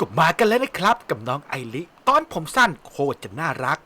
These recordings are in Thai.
ก็มากันแล้วนะครับกับน้องไอริตอนผมสั้นโคตรจะน่ารัก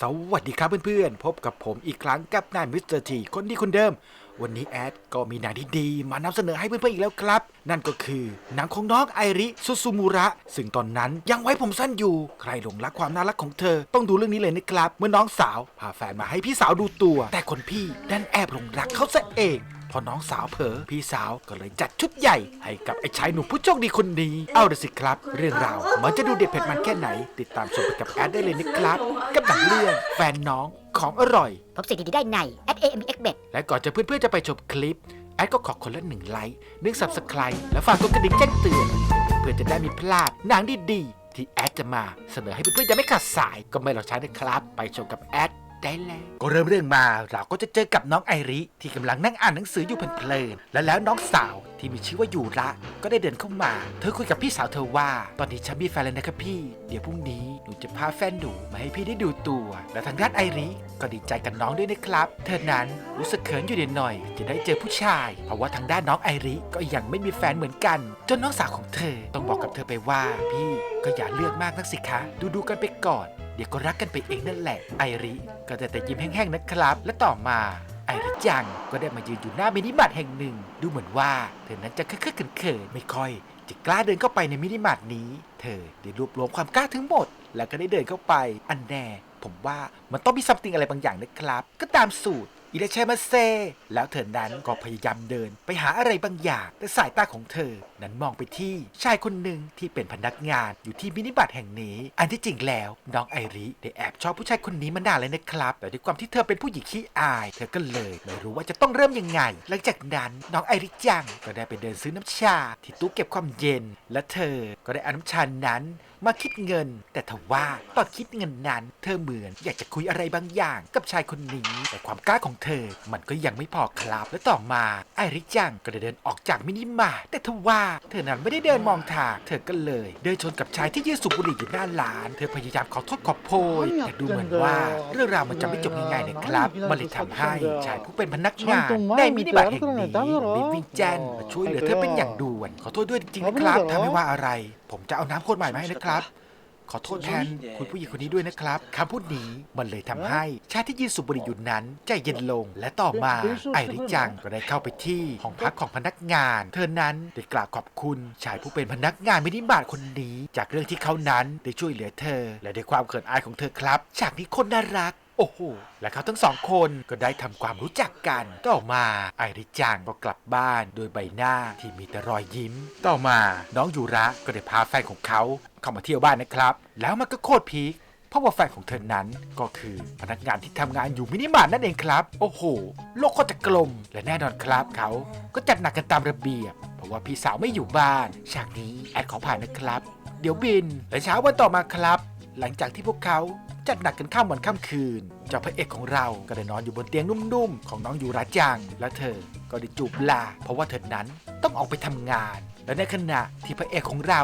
สวัสดีครับเพื่อนๆ พบกับผมอีกครั้งกับนายมิสเตอร์ทีคนดีคนเดิม วันนี้แอดก็มีหนังที่ดีมานำเสนอให้เพื่อนๆอีกแล้วครับ นั่นก็คือหนังของน้องไอริซุซูมูระ ซึ่งตอนนั้นยังไว้ผมสั้นอยู่ ใครหลงรักความน่ารักของเธอ ต้องดูเรื่องนี้เลยนะครับ เมื่อน้องสาวพาแฟนมาให้พี่สาวดูตัว แต่คนพี่ดันแอบหลงรักเขาซะเอง พอน้องสาวเผลอพี่สาวก็เลยจัดชุดใหญ่ ให้กับไอ้ชายหนุ่มผู้โชคดีคนนี้ เอาเดสิครับ เรื่องราวมันจะดูเด็ดเผ็ดมันแค่ไหน ติดตามชมไปกับแอดได้เลยนะครับ กับหนังเรื่องแฟนน้องของอร่อย พบสิ่งดีๆได้ใน a m x b e t และก่อนจะเพื่อนๆจะไปชมคลิปแอดก็ขอคนละหนึ่งไลค์หนึ่ง subscribe และฝากกดกระดิ่งแจ้งเตือนเพื่อจะได้ไมีพลาดหนังดีๆที่แอดจะมาเสนอให้เพื่อนๆจะไม่ขาดสายก็ไม่รอช้านะครับ ไปชมกับแอด ได้เลยก็เริ่มเรื่องมาเราก็จะเจอกับน้องไอริ ที่กำลังนั่งอ่านหนังสืออยู่เพลินๆและแล้วน้องสาวที่มีชื่อว่ายูระ ก็ได้เดินเข้ามา เธอคุยกับพี่สาวเธอว่า ตอนนี้ฉันมีแฟนแล้วนะครับพี่ เดี๋ยวพรุ่งนี้หนูจะพาแฟนหนูมาให้พี่ได้ดูตัว และทางด้านไอริก็ดีใจกับน้องด้วยนะครับ เธอนั้นรู้สึกเขินอยู่เดหน่อย จะได้เจอผู้ชาย เพราะว่าทางด้านน้องไอริก็ยังไม่มีแฟนเหมือนกัน จนน้องสาวของเธอต้องบอกกับเธอไปว่าพี่ก็อย่าเลือกมากนักสิคะ ดูดูๆกันไปก่อน ดี๋ยวก็รักกันไปเองนั่นแหละ ไอริก็แต่แต่ยิ้มแห้งๆนะครับ และต่อมา ไอริจังก็ได้มายืนอยู่หน้ามินิมาร์ทแห่งหนึ่ง ดูเหมือนว่าเธอนั้นจะเคอะๆเขินๆไม่ค่อยจะกล้าเดินเข้าไปในมินิมาร์ทนี้ เธอได้รวบรวมความกล้าทั้งหมด แล้วก็ได้เดินเข้าไป อันแน่ ผมว่ามันต้องมีซัมติงอะไรบางอย่างนะครับ ก็ตามสูตร อิเลเชัยมาเซ แล้วเธอนั้นก็พยายามเดิน ไปหาอะไรบางอย่าง แต่สายตาของเธอ นั้นมองไปที่ชายคนหนึ่งที่เป็นพนักงานอยู่ที่มินิบัตแห่งนี้ อันที่จริงแล้วน้องไอริได้แอบชอบผู้ชายคนนี้มานานเลยนะครับ แต่ด้วยความที่เธอเป็นผู้หญิงขี้อาย เธอก็เลยไม่รู้ว่าจะต้องเริ่มยังไง หลังจากนั้นน้องไอริจังก็ได้ไปเดินซื้อน้ำชา ที่ตู้เก็บความเย็น และเธอก็ได้เอาน้ำชานั้นมาคิดเงิน แต่ทว่าตอนคิดเงินนั้น เธอเหมือนอยากจะคุยอะไรบางอย่างกับชายคนนี้ แต่ความกล้าของเธอ มันก็ยังไม่พอครับและต่อมา ไอริจังก็ได้เดินออกจากมินิมาร์ทแต่ทว่าเธอนั้นไม่ได้เดินมองทาง เธอก็เลย เดินชนกับชายที่ยืนสูบบุหรี่อยู่หน้าร้าน เธอพยายามขอโทษขอโพยแต่ดูเหมือนว่า เรื่องราวมันจะไม่จบง่ายๆนะครับ มันเลยทำให้ชายผู้เป็นพนักงานในมินิมาร์ทแห่งนี้รีบวิ่งแจ้งมาช่วยเหลือเธอเป็นอย่างด่วน ขอโทษด้วยจริงๆนะครับถ้าไม่ว่าอะไร ผมจะเอาน้ำขวดใหม่มาให้นะครับ ขอโทษแทนคุณผู้หญิงคนนี้ด้วยนะครับคำพูดนี้มันเลยทำให้ ชายที่ยืนสูบบุหรี่อยู่นั้นใจเย็นลง และต่อมาไอริจังก็ได้เข้าไปที่ห้องพักของพนักงาน เธอนั้นได้กล่าวขอบคุณ ชายผู้เป็นพนักงานมินิมาร์ทคนนี้ จากเรื่องที่เขานั้นได้ช่วยเหลือเธอ และด้วยความเขินอายของเธอครับฉากนี้คนน่ารักโอ้โห และเขาทั้งสองคนก็ได้ทำความรู้จักกัน ต่อมาไอริจังก็กลับบ้านโดยใบหน้าที่มีแต่รอยยิ้ม ต่อมาน้องยูระก็ได้พาแฟนของเขา เข้ามาเที่ยวบ้านนะครับ แล้วมันก็โคตรพีคเพราะว่าแฟนของเธอนั้นก็คือพนักงานที่ทำงานอยู่มินิมาร์ทนั่นเองครับ โอ้โห โลกก็จะกลม และแน่นอนครับเขาก็จัดหนักกันตามระเบียบ เพราะว่าพี่สาวไม่อยู่บ้านฉากนี้แอดขอผ่านนะครับ เดี๋ยวบินและเช้าวันต่อมาครับ หลังจากที่พวกเขาจัดหนักกันข้ามวันข้ามคืน เจ้าพระเอกของเราก็ได้นอนอยู่บนเตียงนุ่มๆ ของน้องยูราจัง และเธอก็ได้จูบลา เพราะว่าเธอนั้นต้องออกไปทำงาน และในขณะที่พระเอกของเรา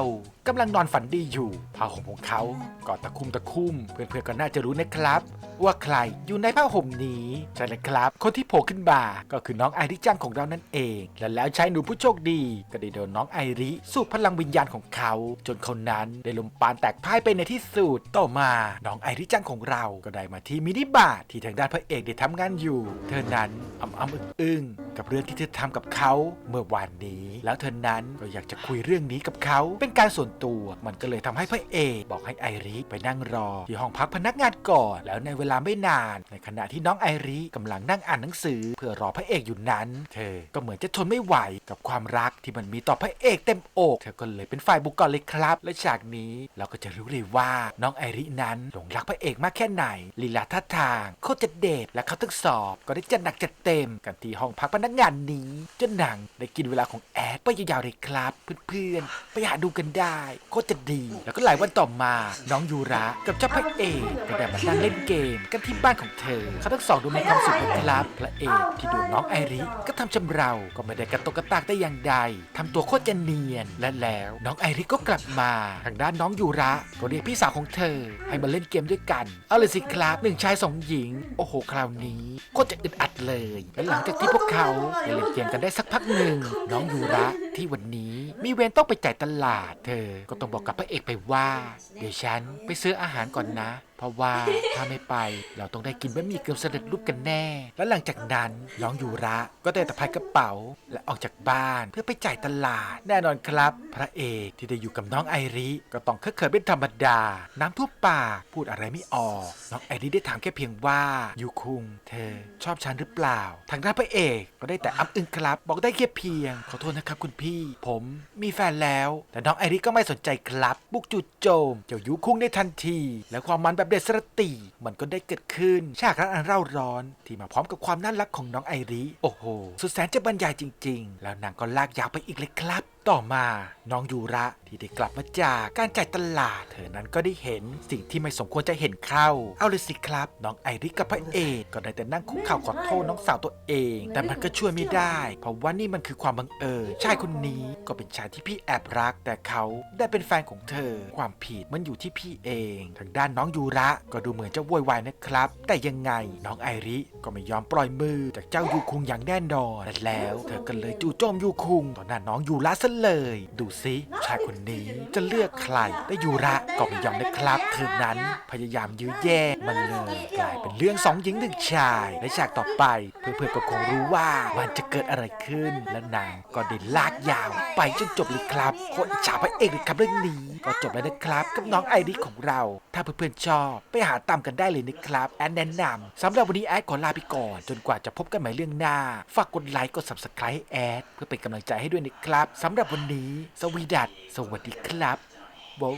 กำลังนอนฝันดีอยู่ผ้าห่มของเขาก็ตะคุ่มตะคุ่มเพื่อนๆก็น่าจะรู้นะครับ ว่าใครอยู่ในผ้าห่มนี้ใช่เลยครับ คนที่โผล่ขึ้นมาก็คือน้องไอริจังของเรานั่นเอง และแล้วชายหนุ่มผู้โชคดี ก็ได้โดนน้องไอริสูบพลังวิญญาณของเขา จนเขานั้นได้ลมปานแตกพ่ายไปในที่สุดต่อมาน้องไอริจังของเราก็ได้มาที่มินิบาร์ที่ทางด้านพระเอกได้ทำงานอยู่ เธอนั้นอ่ำอ่ำอึ้งอึ้งๆกับเรื่องที่เธอทำกับเขาเมื่อวานนี้ แล้วเธอนั้นก็อยากจะคุยเรื่องนี้กับเขา เป็นการส่วนตัวมันก็เลยทำให้พระเอกบอกให้ไอริไปนั่งรอที่ห้องพักพนักงานก่อน แล้วในเวลาไม่นาน ในขณะที่น้องไอริกำลังนั่งอ่านหนังสือ เพื่อรอพระเอกอยู่นั้น เธอก็เหมือนจะทนไม่ไหวกับความรักที่มันมีต่อพระเอกเต็มอกเธอก็เลยเป็นฝ่ายบุกก่อนเลยครับ และฉากนี้เราก็จะรู้เลยว่าน้องไอรินั้นหลงรักพระเอกมากแค่ไหนลีลาท่าทางโคตรจะเด็ดและเขาทั้งสอบก็ได้จัดหนักจัดเต็มกันที่ห้องพักพนักงานนี้จนหนังได้กินเวลาของแอดไปยาวๆเลยครับเพื่อนๆ ไปหาดูกันได้โคตรจะดี แล้วก็หลายวันต่อมา น้องยูระกับเจ้าพระเอกก็ได้มานั่งเล่นเกมกันที่บ้านของเธอเขาทั้งสองดูมีความสุขนะครับพระเอกที่ดูน้องไอริก็ทำชำเราก็ไม่ได้กระตกกระตากได้อย่างใดทำตัวโคตรจะเนียนและแล้วน้องไอริก็กลับมา ทางด้านน้องยูระก็เรียกพี่สาวของเธอ ให้มาเล่นเกมด้วยกัน เอาเลยสิครับหนึ่งชายสองหญิง โอ้โหคราวนี้ก็จะอึดอัดเลยและหลังจากที่พวกเขาได้เล่นเกมกันได้สักพักหนึ่งน้องยูระ ที่วันนี้มีเวรต้องไปจ่ายตลาด เธอก็ต้องบอกกับพระเอกไปว่า เดี๋ยวฉันไปซื้ออาหารก่อนนะเพราะว่าถ้าไม่ไปเราต้องได้กินบะหมี่เกลือเสด็จรูปกันแน่ แล้วหลังจากนั้นน้องยูระก็ได้แต่พายกระเป๋า และออกจากบ้านเพื่อไปจ่ายตลาด แน่นอนครับ พระเอกที่ได้อยู่กับน้องไอริ ก็ต้องเคอะเขินเป็นธรรมดา น้ำท่วมปากพูดอะไรไม่ออก น้องไอริได้ถามแค่เพียงว่ายูคุง เธอชอบฉันหรือเปล่า ทางด้านพระเอกก็ได้แต่อ้ำอึ้งครับ บอกได้แค่เพียง ขอโทษนะครับคุณพี่ ผมมีแฟนแล้ว แต่น้องไอริก็ไม่สนใจครับ บุกจุดโจมเจ้ายูคุงในทันที และความมันแบบเด็ดสระตีมันก็ได้เกิดขึ้น ฉากรักอันเร่าร้อน ที่มาพร้อมกับความน่ารักของน้องไอริ โอ้โห สุดแสนจะบรรยายจริง ๆ แล้วนางก็ลากยาวไปอีกเลยครับ ต่อมาน้องยูระที่ได้กลับมาจากการจ่ายตลาด เธอนั้นก็ได้เห็นสิ่งที่ไม่สมควรจะเห็นเข้า เอาเลยสิครับ น้องไอริกับพระเอกก็ได้แต่นั่งคุกเข่าขอโทษน้องสาวตัวเอง แต่มันก็ช่วยไม่ได้ เพราะว่านี่มันคือความบังเอิญชายคนนี้ก็เป็นชายที่พี่แอบรัก แต่เขาได้เป็นแฟนของเธอ ความผิดมันอยู่ที่พี่เอง ทางด้านน้องยูระก็ดูเหมือนจะโวยวายนะครับ แต่ยังไงน้องไอริก็ไม่ยอมปล่อยมือจากเจ้ายูคุงอย่างแน่นอนและแล้ว เธอก็เลยจู่โจมยูคุงต่อหน้าน้องยูระซะเลย ดูสิชายคนนี้จะเลือกใครแต่ยูระก็ไม่ยอมนะครับเธอนั้นพยายามยื้อแย่งมันเลยกลายเป็นเรื่องสองหญิงหนึ่งชายและฉากต่อไป เพื่อนๆก็คงรู้ว่ามันจะเกิดอะไรขึ้นและนางก็ได้ลากยาว ไปจนจบเลยครับคนฉาพระเอกเลยครับเรื่องนี้ก็จบแล้วนะครับ กับน้องไอริของเรา ถ้าเพื่อนๆชอบไปหาตามกันได้เลยนะครับแอนแนะนำสำหรับวันนี้แอดขอลาไปก่อน จนกว่าจะพบกันใหม่เรื่องหน้า ฝากกดไลค์กด subscribe แอดเพื่อเป็นกำลังใจให้ด้วยนะครับสำหรับวันนี้ สวีดัตสวัสดีครับบ๊าว